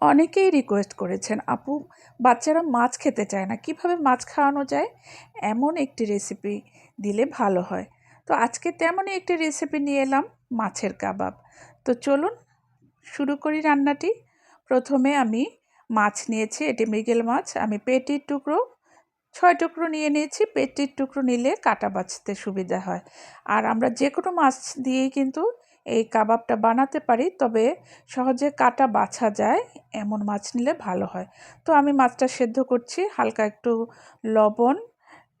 অনেকেই রিকোয়েস্ট করেছেন, আপু, বাচ্চারা মাছ খেতে চায় না, কীভাবে মাছ খাওয়ানো যায়? এমন একটি রেসিপি দিলে ভালো হয়। তো আজকে তেমনই একটি রেসিপি নিয়ে এলাম, মাছের কাবাব। তো চলুন শুরু করি রান্নাটি। প্রথমে আমি মাছ নিয়েছি, এটি মৃগেল মাছ। আমি পেটির টুকরো, ছয় টুকরো নিয়ে নিয়েছি। পেটির টুকরো নিলে কাটা বাছতে সুবিধা হয়। আর আমরা যে কোনো মাছ দিয়েই কিন্তু এই কাবাবটা বানাতে পারি, তবে সহজে কাটা বাছা যায়, এমন মাছ নিলে ভালো হয়। তো আমি মাছটা সেদ্ধ করছি, হালকা একটু লবণ,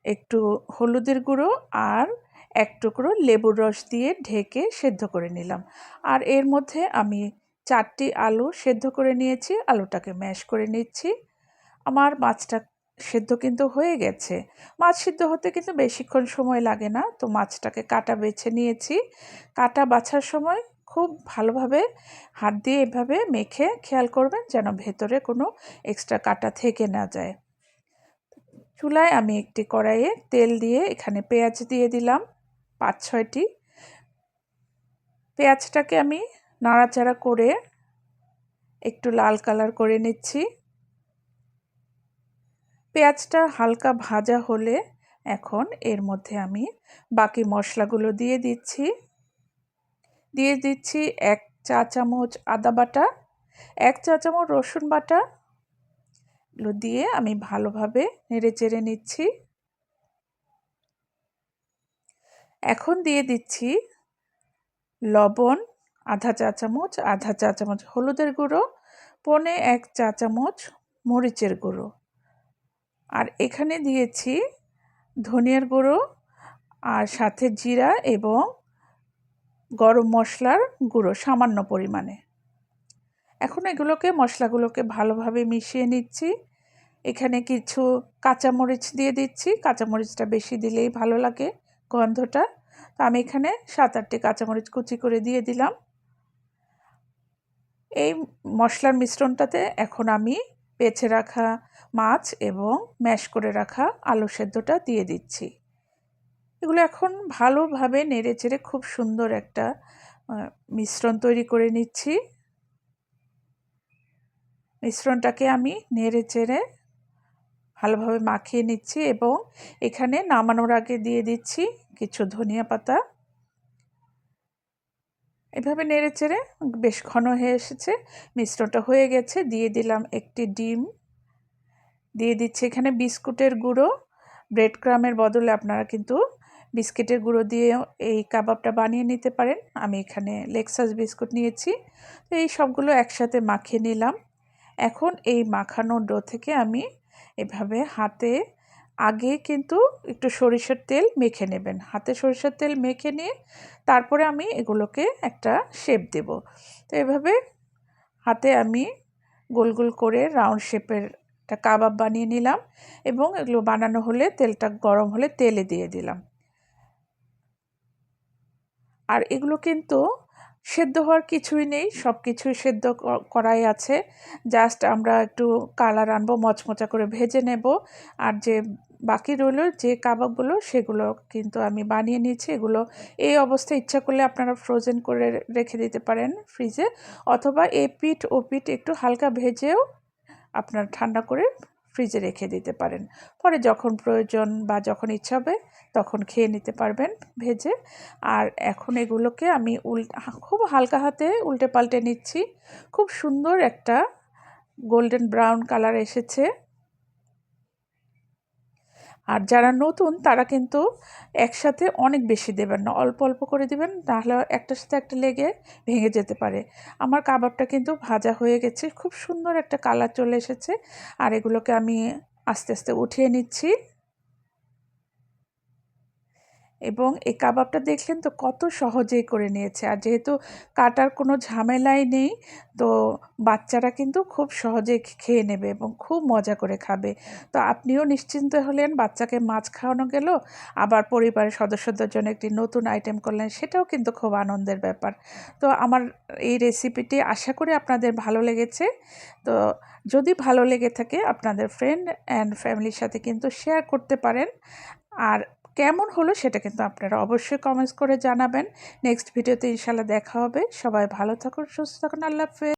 একটু হলুদের গুঁড়ো আর এক টুকরো লেবুর রস দিয়ে ঢেকে সেদ্ধ করে নিলাম। আর এর মধ্যে আমি চারটি আলু সেদ্ধ করে নিয়েছি, আলুটাকে ম্যাশ করে নিচ্ছি। আমার মাছটা সেদ্ধ কিন্তু হয়ে গেছে। মাছ সিদ্ধ হতে কিন্তু বেশিক্ষণ সময় লাগে না। তো মাছটাকে কাটা বেছে নিয়েছি। কাটা বাছার সময় খুব ভালোভাবে হাত দিয়ে এভাবে মেখে খেয়াল করবেন যেন ভেতরে কোনো এক্সট্রা কাটা থেকে না যায়। চুলায় আমি একটি কড়াইয়ে তেল দিয়ে এখানে পেঁয়াজ দিয়ে দিলাম, পাঁচ ছয়টি। পেঁয়াজটাকে আমি নাড়াচাড়া করে একটু লাল কালার করে নিচ্ছি। পেঁয়াজটা হালকা ভাজা হলে এখন এর মধ্যে আমি বাকি মশলাগুলো দিয়ে দিচ্ছি। দিয়ে দিচ্ছি এক চা চামচ আদা বাটা, এক চা চামচ রসুন বাটা। এগুলো দিয়ে আমি ভালোভাবে নেড়ে চেড়ে নিচ্ছি। এখন দিয়ে দিচ্ছি লবণ আধা চা চামচ, আধা চা চামচ হলুদের গুঁড়ো, পনে এক চা চামচ মরিচের গুঁড়ো। আর এখানে দিয়েছি ধনিয়ার গুঁড়ো আর সাথে জিরা এবং গরম মশলার গুঁড়ো সামান্য পরিমাণে। এখন এগুলোকে, মশলাগুলোকে ভালোভাবে মিশিয়ে নিচ্ছি। এখানে কিছু কাঁচামরিচ দিয়ে দিচ্ছি। কাঁচামরিচটা বেশি দিলেই ভালো লাগে গন্ধটা। তো আমি এখানে সাত আটটি কাঁচামরিচ কুচি করে দিয়ে দিলাম। এই মশলার মিশ্রণটাতে এখন আমি বেছে রাখা মাছ এবং ম্যাশ করে রাখা আলু সেদ্ধটা দিয়ে দিচ্ছি। এগুলো এখন ভালোভাবে নেড়ে চেড়ে খুব সুন্দর একটা মিশ্রণ তৈরি করে নিচ্ছি। মিশ্রণটাকে আমি নেড়ে চেড়ে ভালোভাবে মাখিয়ে নিচ্ছি এবং এখানে নামানোর আগে দিয়ে দিচ্ছি কিছু ধনিয়া পাতা। এভাবে নেড়ে চেড়ে বেশ ঘন হয়ে এসেছে। মিশ্রণটা হয়ে গেছে। দিয়ে দিলাম একটি ডিম। দিয়ে দিচ্ছি এখানে বিস্কুটের গুঁড়ো। ব্রেড ক্রামের বদলে আপনারা কিন্তু বিস্কিটের গুঁড়ো দিয়ে এই কাবাবটা বানিয়ে নিতে পারেন। আমি এখানে লেক্সাস বিস্কুট নিয়েছি। তো এই সবগুলো একসাথে মাখিয়ে নিলাম। এখন এই মাখানো ডো থেকে আমি এভাবে হাতে আগে কিন্তু একটু সরিষার তেল মেখে নেবেন। হাতে সরিষার তেল মেখে নিয়ে তারপরে আমি এগুলোকে একটা শেপ দেব। তো এভাবে হাতে আমি গোল গোল করে রাউন্ড শেপের একটা কাবাব বানিয়ে নিলাম এবং এগুলো বানানো হলে তেলটা গরম হলে তেলে দিয়ে দিলাম। আর এগুলো কিন্তু সেদ্ধ হওয়ার কিছুই নেই সব কিছুই সেদ্ধ করাই আছে। জাস্ট আমরা একটু কালার আনব, মচমচা করে ভেজে নেব। আর যে বাকি রইল যে কাবাবগুলো, সেগুলো কিন্তু আমি বানিয়ে নিয়েছি। এগুলো এই অবস্থায় ইচ্ছা করলে আপনারা ফ্রোজেন করে রেখে দিতে পারেন ফ্রিজে অথবা এ পিঠ, ও পিঠ একটু হালকা ভেজেও আপনার ঠান্ডা করে ফ্রিজে রেখে দিতে পারেন। পরে যখন প্রয়োজন বা যখন ইচ্ছা হবে তখন খেয়ে নিতে পারবেন ভেজে। আর এখন এগুলোকে আমি উল, খুব হালকা হাতে উল্টে পাল্টে নিচ্ছি। খুব সুন্দর একটা গোল্ডেন ব্রাউন কালার এসেছে। আর যারা নতুন, তারা কিন্তু একসাথে অনেক বেশি দেবেন না। অল্প অল্প করে দেবেন, তাহলে একটার সাথে একটা লেগে ভেঙে যেতে পারে। আমার কাবাবটা কিন্তু ভাজা হয়ে গেছে, খুব সুন্দর একটা কালার চলে এসেছে। আর এগুলোকে আমি আস্তে আস্তে উঠিয়ে নিচ্ছি। এবং এই কাবাবটা দেখলেন তো কত সহজেই করে নিয়েছে। আর যেহেতু কাটার কোনো ঝামেলাই নেই, তো বাচ্চারা কিন্তু খুব সহজে খেয়ে নেবে এবং খুব মজা করে খাবে। তো আপনিও নিশ্চিন্ত হলেন বাচ্চাকে মাছ খাওয়ানো গেল, আবার পরিবারের সদস্যদের জন্য একটি নতুন আইটেম করলেন, সেটাও কিন্তু খুব আনন্দের ব্যাপার। তো আমার এই রেসিপিটি আশা করি আপনাদের ভালো লেগেছে। তো যদি ভালো লেগে থাকে, আপনাদের ফ্রেন্ড অ্যান্ড ফ্যামিলির সাথে কিন্তু শেয়ার করতে পারেন। আর কেমন হলো সেটা কিন্তু আপনারা অবশ্যই কমেন্টস করে জানাবেন। নেক্সট ভিডিওতে ইনশাল্লাহ দেখা হবে। সবাই ভালো থাকুন, সুস্থ থাকুন। আল্লাহ হাফেজ।